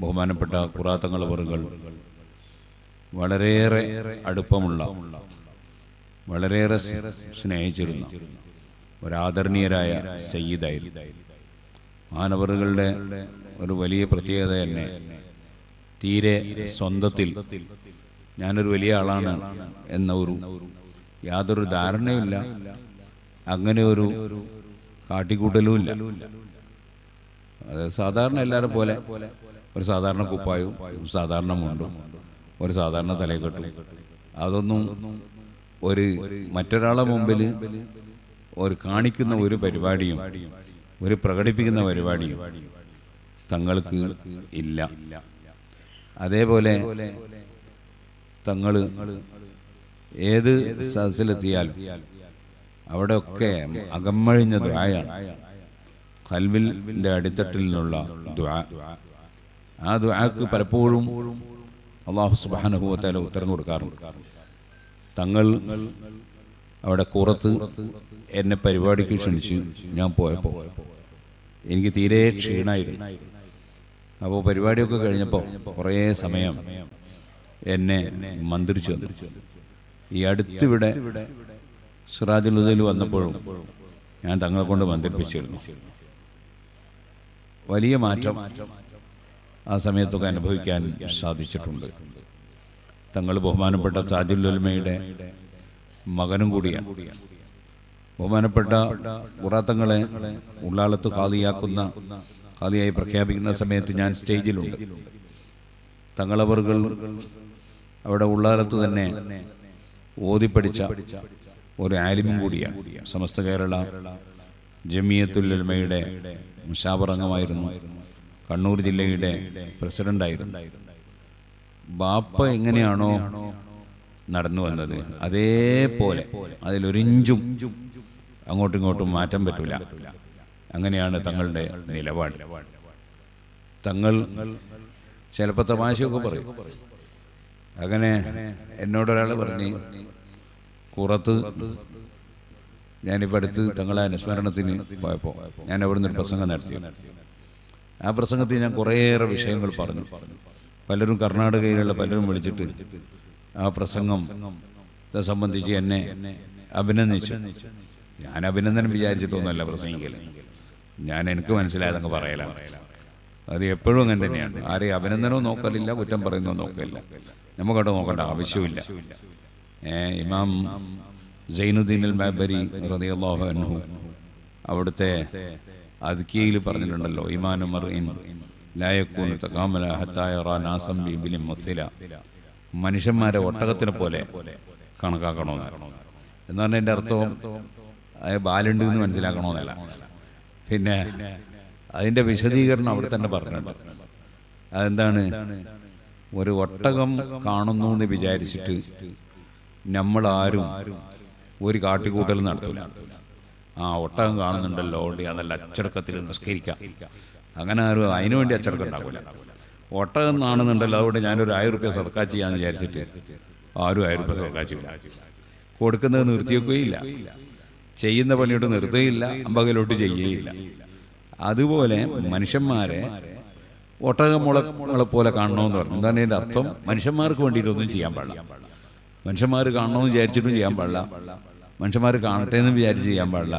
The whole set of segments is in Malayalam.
ബഹുമാനപ്പെട്ട കുറാത്തങ്ങൾ അവറുകൾ വളരെയേറെ അടുപ്പമുള്ള വളരെയേറെ സ്നേഹിച്ചിരുന്ന ഒരാദരണീയരായ സയ്യിദായിരുന്നു. മാനവറുകളുടെ ഒരു വലിയ പ്രത്യേകത തന്നെ തീരെ സ്വന്തത്തിൽ ഞാനൊരു വലിയ ആളാണ് എന്ന ഒരു യാതൊരു ധാരണയുമില്ല അങ്ങനെ ഒരു കാട്ടിക്കൂട്ടലും ഇല്ല അത് സാധാരണ എല്ലാവരും പോലെ ഒരു സാധാരണ കുപ്പായവും ഒരു സാധാരണ മുണ്ടും ഒരു സാധാരണ തലയെക്കെട്ടും അതൊന്നും ഒരു മറ്റൊരാളെ മുമ്പിൽ ഒരു കാണിക്കുന്ന ഒരു പരിപാടിയും ഒരു പ്രകടിപ്പിക്കുന്ന പരിപാടിയും തങ്ങൾക്ക് ഇല്ല. അതേപോലെ തങ്ങൾ ഏത് സദസ്സിലെത്തിയാലും അവിടെയൊക്കെ അകമഴിഞ്ഞ ദ്വായാണ് കൽവിന്റെ അടിത്തട്ടിൽ നിന്നുള്ള ദ്വാ ആ ദുആക്ക് പലപ്പോഴും അള്ളാഹു സുബാനുഭവത്താല ഉത്തരം കൊടുക്കാറുണ്ട്. തങ്ങൾ അവിടെ കുറത്ത് എന്നെ പരിപാടിക്ക് ക്ഷണിച്ചു ഞാൻ പോയപ്പോൾ എനിക്ക് തീരെ ക്ഷീണായിരുന്നു. അപ്പോൾ പരിപാടിയൊക്കെ കഴിഞ്ഞപ്പോൾ കുറേ സമയം എന്നെ മന്ത്രിച്ചു വന്നു ഈ അടുത്തിവിടെ സിറാജുലുദയിൽ വന്നപ്പോഴും ഞാൻ തങ്ങളെ കൊണ്ട് മന്ത്രിപ്പിച്ചിരുന്നു. വലിയ മാറ്റം ആ സമയത്തൊക്കെ അനുഭവിക്കാൻ സാധിച്ചിട്ടുണ്ട്. തങ്ങൾ ബഹുമാനപ്പെട്ട താജുലുൽമയുടെ മകനും കൂടിയാണ്. ബഹുമാനപ്പെട്ട ഉറാത്തങ്ങളെ ഉള്ളാളത്ത് ഖാദിയാക്കുന്ന ഖാദിയായി പ്രഖ്യാപിക്കുന്ന സമയത്ത് ഞാൻ സ്റ്റേജിലുണ്ട്. തങ്ങളവറുകൾ അവിടെ ഉള്ളാലത്ത് തന്നെ ഓതിപ്പടിച്ച ഒരു ആലിമും കൂടിയാണ്. സമസ്ത കേരള ജമിയത്തുൽമയുടെ മുഷാവർ അംഗമായിരുന്നു കണ്ണൂർ ജില്ലയുടെ പ്രസിഡന്റായിരുന്നു. ബാപ്പ എങ്ങനെയാണോ നടന്നു വന്നത് അതേപോലെ അതിലൊരിഞ്ചും അങ്ങോട്ടും ഇങ്ങോട്ടും മാറ്റം പറ്റൂല. അങ്ങനെയാണ് തങ്ങളുടെ നിലപാട്. തങ്ങൾ ചിലപ്പോൾ തമാശയൊക്കെ പറയും. അങ്ങനെ എന്നോടൊരാൾ പറഞ്ഞു കുറത്ത് ഞാനിപ്പോൾ അടുത്ത് തങ്ങളെ അനുസ്മരണത്തിന് പോയപ്പോൾ ഞാൻ അവിടുന്ന് ഒരു പ്രസംഗം നടത്തി. ആ പ്രസംഗത്തിൽ ഞാൻ കുറേയേറെ വിഷയങ്ങൾ പറഞ്ഞു. പലരും കർണാടകയിലുള്ള പലരും വിളിച്ചിട്ട് ആ പ്രസംഗം സംബന്ധിച്ച് എന്നെ അഭിനന്ദിച്ചു. ഞാൻ അഭിനന്ദനം വിചാരിച്ചിട്ടൊന്നുമല്ല പ്രസംഗിക്കൽ ഞാൻ എനിക്ക് മനസ്സിലായതങ്ങ് പറയലാണ്. അത് എപ്പോഴും അങ്ങനെ തന്നെയാണ്. ആരെയും അഭിനന്ദനവും നോക്കലില്ല കുറ്റം പറയുന്നോ നോക്കലില്ല. നമുക്കവിടെ നോക്കേണ്ട ആവശ്യമില്ല ഇമാം സൈനുദ്ദീൻ അൽ ബാബരി റളിയല്ലാഹു അൻഹു അവിടുത്തെ അദ്കിയയിൽ പറഞ്ഞിട്ടുണ്ടല്ലോ ഇമാനുമർ മർഇൻ ലാ യകൂനു തകാമല ഹത്താ യറാ നാസം ബിബിലിൻ മുസ്സില മനുഷ്യന്മാരെ ഒട്ടകത്തിനെ പോലെ കണക്കാക്കണമെന്ന്. എന്ന് പറഞ്ഞാൽ എന്റെ അർത്ഥം ബാലുണ്ട് എന്ന് മനസ്സിലാക്കണമെന്നല്ല. പിന്നെ അതിന്റെ വിശദീകരണം അവിടെ തന്നെ പറഞ്ഞിട്ടുണ്ട്. അതെന്താണ്? ഒരു ഒട്ടകം കാണുന്നു എന്ന് വിചാരിച്ചിട്ട് നമ്മളാരും ഒരു കാട്ടിക്കൂട്ടൽ നടത്തൂല. ആ ഒട്ടകം കാണുന്നുണ്ടല്ലോ. അതുകൊണ്ട് അതല്ല അച്ചടക്കത്തിൽ നിസ്കരിക്കാം. അങ്ങനെ ആരും അതിനു വേണ്ടി അച്ചടക്കം ഉണ്ടാവില്ല ഒട്ടകം കാണുന്നുണ്ടല്ലോ. അതുകൊണ്ട് ഞാനൊരു ആയിരം റുപ്യ സർക്കാർ ചെയ്യാന്ന് വിചാരിച്ചിട്ട് ആരും ആയിരം റുപ്യ സർക്കാർ ചെയ്യില്ല കൊടുക്കുന്നത് നിർത്തിവെക്കുകയില്ല ചെയ്യുന്ന പണിയോട്ട് നിർത്തുകയില്ല. അമ്പകലോട്ട് ചെയ്യുകയില്ല. അതുപോലെ മനുഷ്യന്മാരെ ഒട്ടകമുളകളെ പോലെ കാണണമെന്ന് പറഞ്ഞു. എന്താണ് ഇതിന്റെ അർത്ഥം? മനുഷ്യന്മാർക്ക് വേണ്ടിയിട്ടൊന്നും ചെയ്യാൻ പാടില്ല. മനുഷ്യന്മാർ കാണണമെന്ന് വിചാരിച്ചിട്ടും ചെയ്യാൻ പാടില്ല. മനുഷ്യന്മാർ കാണട്ടെ എന്ന് വിചാരിച്ച് ചെയ്യാൻ പാടില്ല.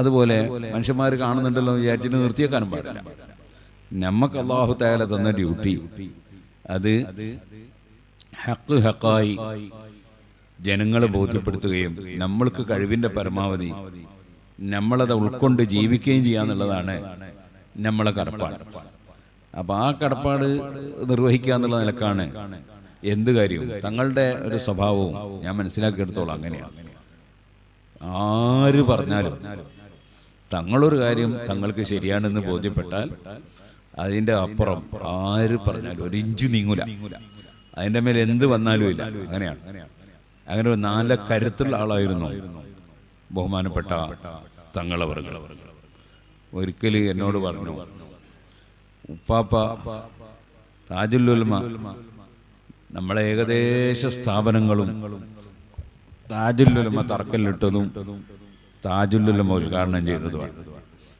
അതുപോലെ മനുഷ്യന്മാർ കാണുന്നുണ്ടല്ലോ വിചാരിച്ചിട്ട് നിർത്തിയേക്കാനും പാടില്ല. നമ്മക്ക് അള്ളാഹു താല തന്ന ഡ്യൂട്ടി അത് ഹക്ക് ഹക്കായി ജനങ്ങളെ ബോധ്യപ്പെടുത്തുകയും നമ്മൾക്ക് കഴിവിന്റെ പരമാവധി നമ്മളത് ഉൾക്കൊണ്ട് ജീവിക്കുകയും ചെയ്യാന്നുള്ളതാണ് നമ്മളെ കടപ്പാട്. അപ്പം ആ കടപ്പാട് നിർവഹിക്കുക എന്നുള്ള നിലക്കാണ് എന്ത് കാര്യവും തങ്ങളുടെ ഒരു സ്വഭാവവും ഞാൻ മനസ്സിലാക്കിയെടുത്തോളം അങ്ങനെയാണ്. ആര് പറഞ്ഞാലും തങ്ങളൊരു കാര്യം തങ്ങൾക്ക് ശരിയാണെന്ന് ബോധ്യപ്പെട്ടാൽ അതിന്റെ അപ്പുറം ആര് പറഞ്ഞാലും ഒരു ഇഞ്ചു നീങ്ങൂല. അതിന്റെ മേലെ എന്ത് വന്നാലും ഇല്ല. അങ്ങനെയാണ്. അങ്ങനെ ഒരു നല്ല കരുത്തുള്ള ആളായിരുന്നു ബഹുമാനപ്പെട്ട തങ്ങളവർ ഒരിക്കൽ എന്നോട് പറഞ്ഞു ഉപ്പാപ്പ താജുല്ലുൽമ നമ്മളെ ഏകദേശ സ്ഥാപനങ്ങളും താജുല്ലുലമ തറക്കല്ലിട്ടതും താജുല്ലുലമ ഉദ്ഘാടനം ചെയ്തതുമാണ്.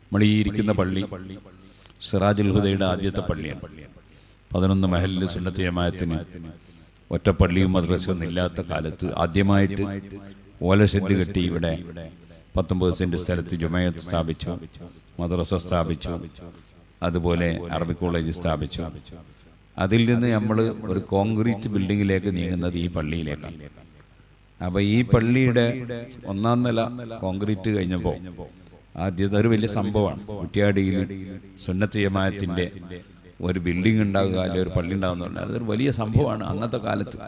നമ്മൾ ഈ ഇരിക്കുന്ന പള്ളി സിറാജുൽ ഹുദയുടെ ആദ്യത്തെ പള്ളിയാണ്. പതിനൊന്ന് മഹലിൽ സുന്നത്തിയമായത്തിന് ഒറ്റ പള്ളിയും മദ്രസയൊന്നും ഇല്ലാത്ത കാലത്ത് ആദ്യമായിട്ട് ഓലഷെഡ് കെട്ടി ഇവിടെ പത്തൊമ്പത് സെന്റ് സ്ഥലത്ത് ജുമയത്ത് സ്ഥാപിച്ചു മദ്രസ സ്ഥാപിച്ചു അതുപോലെ അറബി കോളേജ് സ്ഥാപിച്ചു. അതിൽ നിന്ന് നമ്മൾ ഒരു കോൺക്രീറ്റ് ബിൽഡിങ്ങിലേക്ക് നീങ്ങുന്നത് ഈ പള്ളിയിലേക്കാണ്. അപ്പൊ ഈ പള്ളിയുടെ ഒന്നാം നില കോൺക്രീറ്റ് കഴിഞ്ഞപ്പോൾ ആദ്യത്തെ ഒരു വലിയ സംഭവമാണ്. കുറ്റിയാടിയിൽ സുന്നത്ത് ജമാഅത്തിന്റെ ഒരു ബിൽഡിംഗ് ഉണ്ടാകുക അല്ലെങ്കിൽ ഒരു പള്ളി ഉണ്ടാകുന്ന പറഞ്ഞാൽ അതൊരു വലിയ സംഭവമാണ് അന്നത്തെ കാലത്ത്.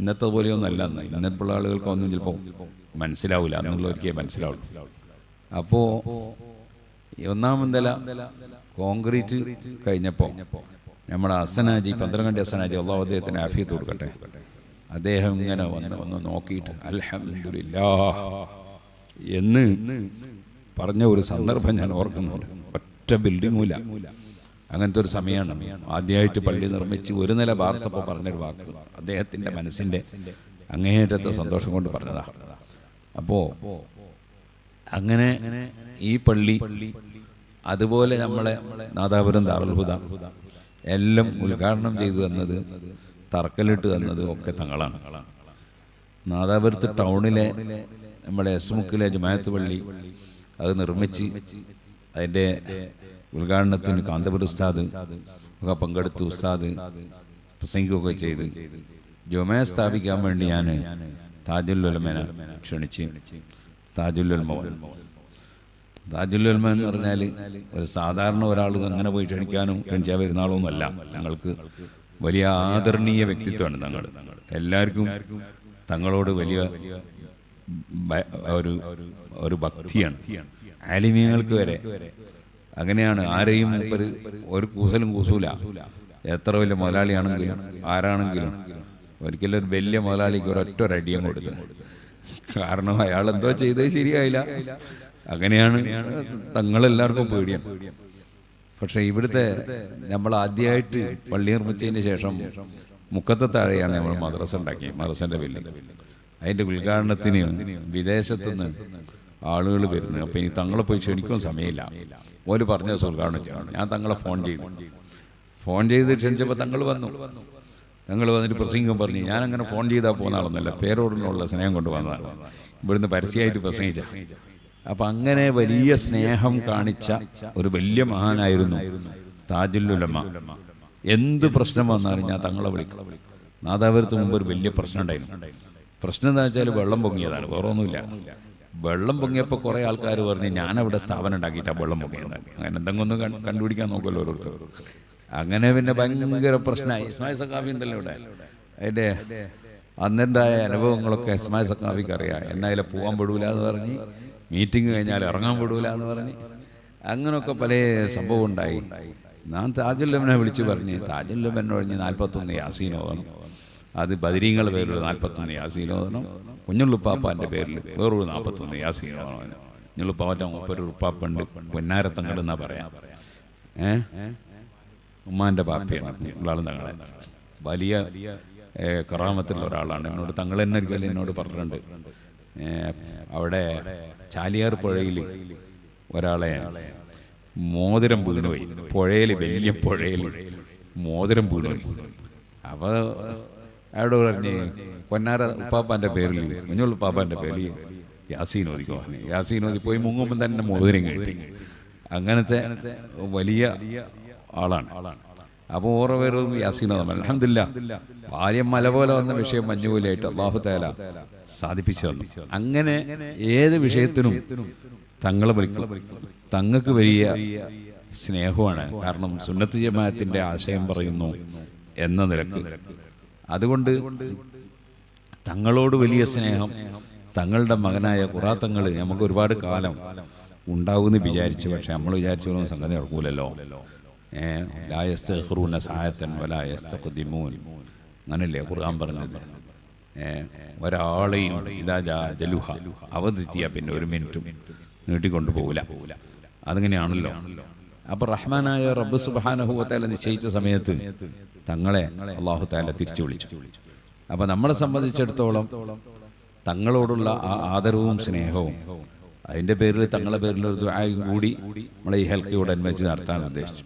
ഇന്നത്തെ പോലെയൊന്നും അല്ല അന്ന്. ഇന്നത്തെ ആളുകൾക്കൊന്നും ചിലപ്പോൾ മനസ്സിലാവില്ല അന്നുള്ളവർക്കേ മനസ്സിലാവുള്ളൂ അപ്പോൾ നില കോൺക്രീറ്റ് കഴിഞ്ഞപ്പോൾ നമ്മുടെ അസനാജി പന്ത്രണ്ട് അസനാജി അള്ളാഹു അദ്ദേഹത്തിന് ആഫിയത്ത് കൊടുക്കട്ടെ. അദ്ദേഹം ഇങ്ങനെ വന്ന് ഒന്ന് നോക്കിയിട്ട് അലഹമില്ല എന്ന് പറഞ്ഞ ഒരു സന്ദർഭം ഞാൻ ഓർക്കുന്നുണ്ട്. ഒറ്റ ബിൽഡിങ്ങുമില്ല അങ്ങനത്തെ ഒരു സമയമാണ്. ആദ്യമായിട്ട് പള്ളി നിർമ്മിച്ച് ഒരു നില വാർത്തപ്പോൾ പറഞ്ഞൊരു വാക്ക്. അദ്ദേഹത്തിന്റെ മനസ്സിന്റെ അങ്ങേയറ്റത്തെ സന്തോഷം കൊണ്ട് പറഞ്ഞതാ. അപ്പോൾ അങ്ങനെ ഈ പള്ളി അതുപോലെ നമ്മളെ നാദാപുരം ദാറുൽഹുദ എല്ലാം ഉദ്ഘാടനം ചെയ്തു തന്നത് തറക്കല്ലിട്ട് തന്നത് ഒക്കെ തങ്ങളാണ്. നാദാപുരത്ത് ടൗണിലെ നമ്മുടെ എസ് മുക്കിലെ ജമായത്ത് പള്ളി അത് നിർമ്മിച്ച് അതിന്റെ ഉദ്ഘാടനത്തിന് കാന്തപുരം ഉസ്താദ് ഒക്കെ പങ്കെടുത്ത് ഉസ്താദ് പ്രസംഗിക്കുകയൊക്കെ ചെയ്ത് ജുമയ സ്ഥാപിക്കാൻ വേണ്ടി ഞാൻ താജുല്ലുലമേന ക്ഷണിച്ച് താജുല്ലുൽമ താജുല്ലുൽമ എന്ന് പറഞ്ഞാൽ ഒരു സാധാരണ ഒരാൾ അങ്ങനെ പോയി ക്ഷണിക്കാനും ക്ഷണിച്ചാൽ വരുന്നാളൊന്നുമല്ല ഞങ്ങൾക്ക് വലിയ ആദരണീയ വ്യക്തിത്വമാണ് തങ്ങൾ എല്ലാവർക്കും തങ്ങളോട് വലിയ ഒരു ഒരു ഭക്തിയാണ്. ആലിമീങ്ങൾക്ക് വരെ. അങ്ങനെയാണ് ആരെയും ഒരു ഒരു കൂസലും കൂസൂല. എത്ര വലിയ മുതലാളിയാണെങ്കിലും ആരാണെങ്കിലും ഒരിക്കലും ഒരു വലിയ മുതലാളിക്ക് ഒരൊറ്റ അടിയും കൊടുത്ത്. കാരണം അയാൾ എന്തോ ചെയ്തത് ശരിയായില്ല. അങ്ങനെയാണ് തങ്ങളെല്ലാവർക്കും പേടിയാണ്. പക്ഷെ ഇവിടുത്തെ നമ്മൾ ആദ്യമായിട്ട് പള്ളി നിർമ്മിച്ചതിന് ശേഷം മുക്കത്തെ താഴെയാണ് നമ്മൾ മദ്രസ ഉണ്ടാക്കി മദ്രസന്റെ വില്ല അതിന്റെ ഉദ്ഘാടനത്തിന് വിദേശത്തുനിന്ന് ആളുകൾ വരുന്നു. അപ്പൊ ഇനി തങ്ങളെ പോയി ക്ഷണിക്കും സമയമില്ല. ഓര് പറഞ്ഞ ദിവസം ഉദ്ഘാടനം ചെയ്യണം. ഞാൻ തങ്ങളെ ഫോൺ ചെയ്തു. ഫോൺ ചെയ്ത് ക്ഷണിച്ചപ്പോൾ തങ്ങൾ വന്നു. തങ്ങൾ വന്നിട്ട് പ്രസംഗം പറഞ്ഞു ഞാൻ അങ്ങനെ ഫോൺ ചെയ്താൽ പോകുന്ന ആളൊന്നുമല്ല പേരോടിനുള്ള സ്നേഹം കൊണ്ട് വന്നതാണ്. ഇവിടുന്ന് പരസ്യമായിട്ട് പ്രസംഗിച്ച. അപ്പൊ അങ്ങനെ വലിയ സ്നേഹം കാണിച്ച ഒരു വലിയ മഹാനായിരുന്നു താജുല്ലുലമ എന്ത് പ്രശ്നം വന്നാലും ഞാൻ തങ്ങളെ വിളിക്കും. നാദാപുരത്ത് മുമ്പ് ഒരു വലിയ പ്രശ്നം ഉണ്ടായിരുന്നു. പ്രശ്നം എന്താ വെച്ചാൽ വെള്ളം പൊങ്ങിയതാണ്. വേറെ ഒന്നുമില്ല. വെള്ളം പൊങ്ങിയപ്പോൾ കുറേ ആൾക്കാർ പറഞ്ഞ് ഞാനവിടെ സ്ഥാപനം ഉണ്ടാക്കിയിട്ടാണ് വെള്ളം പൊങ്ങിയതാണ് അങ്ങനെ എന്തെങ്കിലും ഒന്ന് കണ്ട് കണ്ടുപിടിക്കാൻ നോക്കുമല്ലോ ഓരോരുത്തർ. അങ്ങനെ പിന്നെ ഭയങ്കര പ്രശ്നമായി. ഇസ്മായിൽ സഖാഫി ഉണ്ടല്ലോ ഇവിടെ. അതിന്റെ അന്നെന്തായ അനുഭവങ്ങളൊക്കെ ഇസ്മായിൽ സഖാഫിക്ക് അറിയാം. എന്നാലും പോകാൻ പെടൂല എന്ന് പറഞ്ഞ് മീറ്റിംഗ് കഴിഞ്ഞാൽ ഇറങ്ങാൻ വിടൂല എന്ന് പറഞ്ഞ് അങ്ങനെയൊക്കെ പല സംഭവം ഉണ്ടായി ഞാൻ താജുല്ലമനെ വിളിച്ചു പറഞ്ഞ് താജുല്ലമൻ ഒഴിഞ്ഞ് നാൽപ്പത്തൊന്ന് യാസീൻ ഓതണം അത് ബദരീങ്ങളുടെ പേരിൽ നാൽപ്പത്തൊന്ന് യാസീൻ ഓതണം കുഞ്ഞുള്ളുപ്പാപ്പാന്റെ പേരിൽ വേറൊരു നാൽപ്പത്തൊന്ന് യാസീൻ ഓതണം കുഞ്ഞുള്ളുപ്പാപ്പന്റെ മുപ്പൊരു ഉപ്പാപ്പുണ്ട് പൊന്നാരത്തങ്ങൾ എന്നാ പറയാം. ഏ? ഉമ്മാന്റെ പാപ്പയാണ് ഉള്ളാളും തങ്ങളെ. വലിയ കറാമത്തിലുള്ള ഒരാളാണ്. എന്നോട് തങ്ങൾ തന്നെ ഒരിക്കലും എന്നോട് പറഞ്ഞിട്ടുണ്ട്. അവിടെ ചാലിയാർ പുഴയിൽ ഒരാളെ മോതിരം വീണുപോയി പുഴയിൽ വലിയ പുഴയിൽ മോതിരം വീണുപോയി അവ അയാളോട് പറഞ്ഞ് പൊന്നാര ഉപ്പാപ്പാന്റെ പേരിൽ മുഞ്ഞോൾ ഉപ്പാപ്പാന്റെ പേരിൽ യാസീൻ ഓദിക്കോ യാസീൻ പോയി മുങ്ങുമ്പോൾ തന്നെ മോതിരം കിട്ടി. അങ്ങനത്തെ വലിയ ആളാണ്. അപ്പോൾ ഓരോ പേരും യാസീനോ അലഹമില്ല ഭാര്യ മല പോലെ വന്ന വിഷയം മഞ്ഞുപോലെയായിട്ട് അള്ളാഹു തേല സാധിപ്പിച്ചു തന്നു. അങ്ങനെ ഏത് വിഷയത്തിനും തങ്ങളെ വിളിക്കും. തങ്ങൾക്ക് വലിയ സ്നേഹമാണ്. കാരണം സുന്നത്ത് ജമാഅത്തിന്റെ ആശയം പറയുന്നു എന്ന നിലയ്ക്ക്. അതുകൊണ്ട് തങ്ങളോട് വലിയ സ്നേഹം തങ്ങളുടെ മകനായ ഖുറാത്തങ്ങൾ നമുക്ക് ഒരുപാട് കാലം ഉണ്ടാവുമെന്ന് വിചാരിച്ചു പക്ഷെ നമ്മൾ വിചാരിച്ചു സംഗതി നടക്കൂലല്ലോ. ലായസ്തൂന സഹായത്തൻ വലായസ്തഖുദിമൂൻ അങ്ങനല്ലേ ഖുർആൻ പറഞ്ഞത്? ഒരാളെയും ഇതാ ജലുഹ അവധിത്തിയ പിന്നെ ഒരു മിനിറ്റും നീട്ടിക്കൊണ്ടു പോകില്ല അതിങ്ങനെയാണല്ലോ. അപ്പൊ റഹ്മാനായ റബ്ബ് സുബാനഹുവത്താല നിശ്ചയിച്ച സമയത്ത് തങ്ങളെ അള്ളാഹു താല തിരിച്ചു വിളിച്ചു. അപ്പൊ നമ്മളെ സംബന്ധിച്ചിടത്തോളം തങ്ങളോടുള്ള ആ ആദരവും സ്നേഹവും അതിന്റെ പേരിൽ തങ്ങളുടെ പേരിൽ ഒരു ദുആയും കൂടി നമ്മളെ ഈ ഹെൽക്കയോട് അനുബന്ധിച്ച് നടത്താൻ ഉദ്ദേശിച്ചു.